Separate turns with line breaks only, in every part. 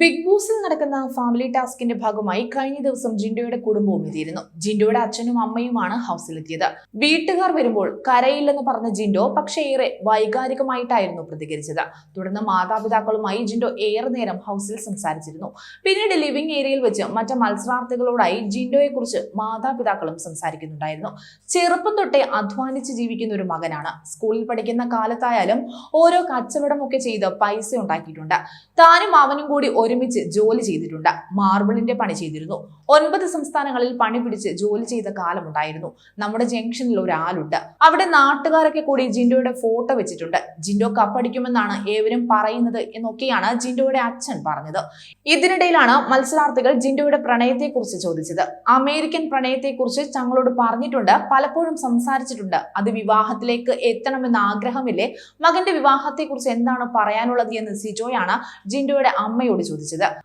Big ബോസിൽ നടക്കുന്ന family ടാസ്കിന്റെ ഭാഗമായി കഴിഞ്ഞ ദിവസം ജിൻഡോയുടെ കുടുംബവും എത്തിയിരുന്നു. ജിൻഡോയുടെ അച്ഛനും അമ്മയുമാണ് ഹൗസിലെത്തിയത്. വീട്ടുകാർ വരുമ്പോൾ കരയില്ലെന്ന് പറഞ്ഞ ജിൻഡോ പക്ഷേ ഏറെ വൈകാരികമായിട്ടായിരുന്നു പ്രതികരിച്ചത്. തുടർന്ന് മാതാപിതാക്കളുമായി ജിൻഡോ ഏറെ നേരം ഹൗസിൽ സംസാരിച്ചിരുന്നു. പിന്നീട് ലിവിംഗ് ഏരിയയിൽ വെച്ച് മറ്റ് മത്സരാർത്ഥികളോടായി ജിൻഡോയെ കുറിച്ച് മാതാപിതാക്കളും സംസാരിക്കുന്നുണ്ടായിരുന്നു. ചെറുപ്പം തൊട്ടേ അധ്വാനിച്ച് ജീവിക്കുന്ന ഒരു മകനാണ്. സ്കൂളിൽ പഠിക്കുന്ന കാലത്തായാലും ഓരോ കച്ചവടമൊക്കെ ചെയ്ത് പൈസ ഉണ്ടാക്കിയിട്ടുണ്ട്. താനും അവനും കൂടി ഒരുമിച്ച് ജോലി ചെയ്തിട്ടുണ്ട്. മാർബിളിന്റെ പണി ചെയ്തിരുന്നു. ഒൻപത് സംസ്ഥാനങ്ങളിൽ പണി പിടിച്ച് ജോലി ചെയ്ത കാലമുണ്ടായിരുന്നു. നമ്മുടെ ജംഗ്ഷനിൽ ഒരാളുണ്ട്. അവിടെ നാട്ടുകാരൊക്കെ കൂടി ജിൻഡോയുടെ ഫോട്ടോ വെച്ചിട്ടുണ്ട്. ജിൻഡോ കപ്പടിക്കുമെന്നാണ് ഏവരും പറയുന്നത് എന്നൊക്കെയാണ് ജിൻഡോയുടെ അച്ഛൻ പറഞ്ഞത്. ഇതിനിടയിലാണ് മത്സരാർത്ഥികൾ ജിൻഡോയുടെ പ്രണയത്തെക്കുറിച്ച് ചോദിച്ചത്. അമേരിക്കൻ പ്രണയത്തെക്കുറിച്ച് തങ്ങളോട് പറഞ്ഞിട്ടുണ്ട്. പലപ്പോഴും സംസാരിച്ചിട്ടുണ്ട്. അത് വിവാഹത്തിലേക്ക് എത്തണമെന്ന ആഗ്രഹമില്ലേ? മകന്റെ വിവാഹത്തെക്കുറിച്ച് എന്താണ് പറയാനുള്ളത് എന്ന് സിജോയാണ് ജിൻഡോയുടെ അമ്മയോട് ചോദിച്ചത്.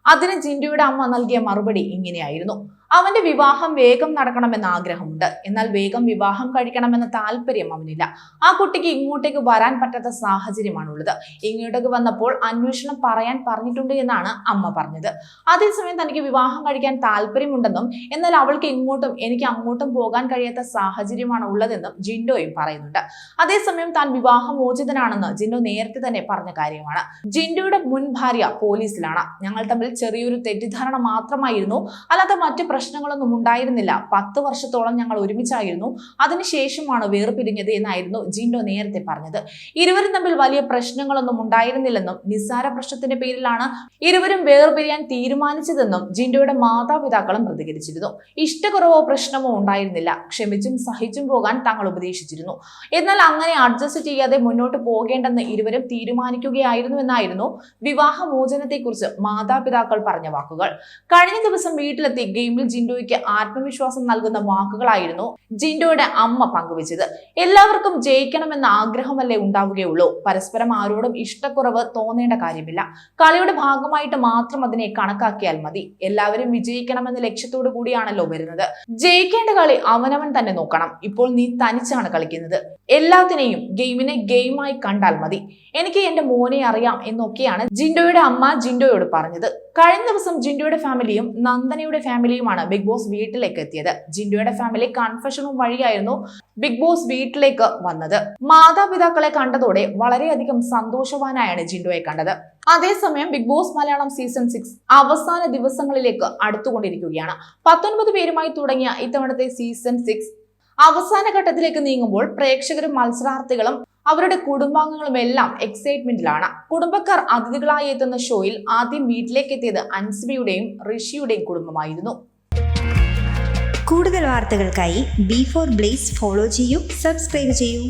അതിന് ജിൻഡോയുടെ അമ്മ നൽകിയ മറുപടി ഇങ്ങനെയായിരുന്നു. അവന്റെ വിവാഹം വേഗം നടക്കണമെന്ന ആഗ്രഹമുണ്ട്. എന്നാൽ വേഗം വിവാഹം കഴിക്കണമെന്ന താല്പര്യം അവനില്ല. ആ കുട്ടിക്ക് ഇങ്ങോട്ടേക്ക് വരാൻ പറ്റാത്ത സാഹചര്യമാണുള്ളത്. ഇങ്ങോട്ടേക്ക് വന്നപ്പോൾ അന്വേഷണം പറയാൻ പറഞ്ഞിട്ടുണ്ട് എന്നാണ് അമ്മ പറഞ്ഞത്. അതേസമയം തനിക്ക് വിവാഹം കഴിക്കാൻ താല്പര്യമുണ്ടെന്നും എന്നാൽ അവൾക്ക് ഇങ്ങോട്ടും എനിക്ക് അങ്ങോട്ടും പോകാൻ കഴിയാത്ത സാഹചര്യമാണ് ഉള്ളതെന്നും ജിൻഡോയും പറയുന്നുണ്ട്. അതേസമയം താൻ വിവാഹമോചിതനാണെന്ന് ജിൻഡോ നേരത്തെ തന്നെ പറഞ്ഞ കാര്യമാണ്. ജിൻഡോയുടെ മുൻ ഭാര്യ പോലീസിലാണ്. ഞങ്ങൾ തമ്മിൽ ചെറിയൊരു തെറ്റിദ്ധാരണ മാത്രമായിരുന്നു. അല്ലാതെ മറ്റു പ്രശ്നങ്ങളൊന്നും ഉണ്ടായിരുന്നില്ല. പത്ത് വർഷത്തോളം ഞങ്ങൾ ഒരുമിച്ചായിരുന്നു. അതിനുശേഷമാണ് വേർപിരിഞ്ഞത് എന്നായിരുന്നു ജിൻഡോ നേരത്തെ പറഞ്ഞത്. ഇരുവരും തമ്മിൽ വലിയ പ്രശ്നങ്ങളൊന്നും ഉണ്ടായിരുന്നില്ലെന്നും നിസ്സാര പ്രശ്നത്തിന്റെ പേരിലാണ് ഇരുവരും വേർപിരിയാൻ തീരുമാനിച്ചതെന്നും ജിൻഡോയുടെ മാതാപിതാക്കളും പ്രതികരിച്ചിരുന്നു. ഇഷ്ടക്കുറവോ പ്രശ്നമോ ഉണ്ടായിരുന്നില്ല. ക്ഷമിച്ചും സഹിച്ചും പോകാൻ തങ്ങൾ ഉപദേശിച്ചിരുന്നു. എന്നാൽ അങ്ങനെ അഡ്ജസ്റ്റ് ചെയ്യാതെ മുന്നോട്ട് പോകേണ്ടെന്ന് ഇരുവരും തീരുമാനിക്കുകയായിരുന്നു എന്നായിരുന്നു വിവാഹമോചനത്തെക്കുറിച്ച് മാതാപിതാക്കൾ പറഞ്ഞ വാക്കുകൾ. കഴിഞ്ഞ ദിവസം വീട്ടിലെത്തി ഗെയിമിൽ ജിൻഡോയ്ക്ക് ആത്മവിശ്വാസം നൽകുന്ന വാക്കുകളായിരുന്നു ജിൻഡോയുടെ അമ്മ പങ്കുവച്ചത്. എല്ലാവർക്കും ജയിക്കണമെന്ന ആഗ്രഹമല്ലേ ഉണ്ടാവുകയുള്ളൂ. പരസ്പരം ആരോടും ഇഷ്ടക്കുറവ് തോന്നേണ്ട കാര്യമില്ല. കളിയുടെ ഭാഗമായിട്ട് മാത്രം അതിനെ കണക്കാക്കിയാൽ മതി. എല്ലാവരും വിജയിക്കണമെന്ന ലക്ഷ്യത്തോടു കൂടിയാണല്ലോ വരുന്നത്. ജയിക്കേണ്ട കളി അവനവൻ തന്നെ നോക്കണം. ഇപ്പോൾ നീ തനിച്ചാണ് കളിക്കുന്നത്. എല്ലാത്തിനെയും ഗെയിമിനെ ഗെയിമായി കണ്ടാൽ മതി. എനിക്ക് എന്റെ മോനെ അറിയാം എന്നൊക്കെയാണ് ജിൻഡോയുടെ അമ്മ ജിൻഡോയോട് പറഞ്ഞത്. കഴിഞ്ഞ ദിവസം ജിൻഡോയുടെ ഫാമിലിയും നന്ദനയുടെ ഫാമിലിയുമാണ് ബിഗ് ബോസ് വീട്ടിലേക്ക് എത്തിയത്. ജിൻഡോയുടെ ഫാമിലി കൺഫഷനും വഴിയായിരുന്നു ബിഗ് ബോസ് വീട്ടിലേക്ക് വന്നത്. മാതാപിതാക്കളെ കണ്ടതോടെ വളരെയധികം സന്തോഷവാനായാണ് ജിൻഡോയെ കണ്ടത്. അതേസമയം Bigg Boss Malayalam season six അവസാന ദിവസങ്ങളിലേക്ക് അടുത്തുകൊണ്ടിരിക്കുകയാണ്. പത്തൊൻപത് പേരുമായി തുടങ്ങിയ ഇത്തവണത്തെ സീസൺ സിക്സ് അവസാന ഘട്ടത്തിലേക്ക് നീങ്ങുമ്പോൾ പ്രേക്ഷകരും മത്സരാർത്ഥികളും അവരുടെ കുടുംബാംഗങ്ങളും എല്ലാം എക്സൈറ്റ്മെന്റിലാണ് കുടുംബക്കാർ അതിഥികളായി എത്തുന്ന ഷോയിൽ ആദ്യം വീട്ടിലേക്ക് എത്തിയത് അൻസിബിയുടെയും ഋഷിയുടെയും കുടുംബമായിരുന്നു.
കൂടുതൽ വാർത്തകൾക്കായി ബി ഫോർ ബ്ലേസ് ഫോളോ ചെയ്യൂ സബ്സ്ക്രൈബ് ചെയ്യൂ.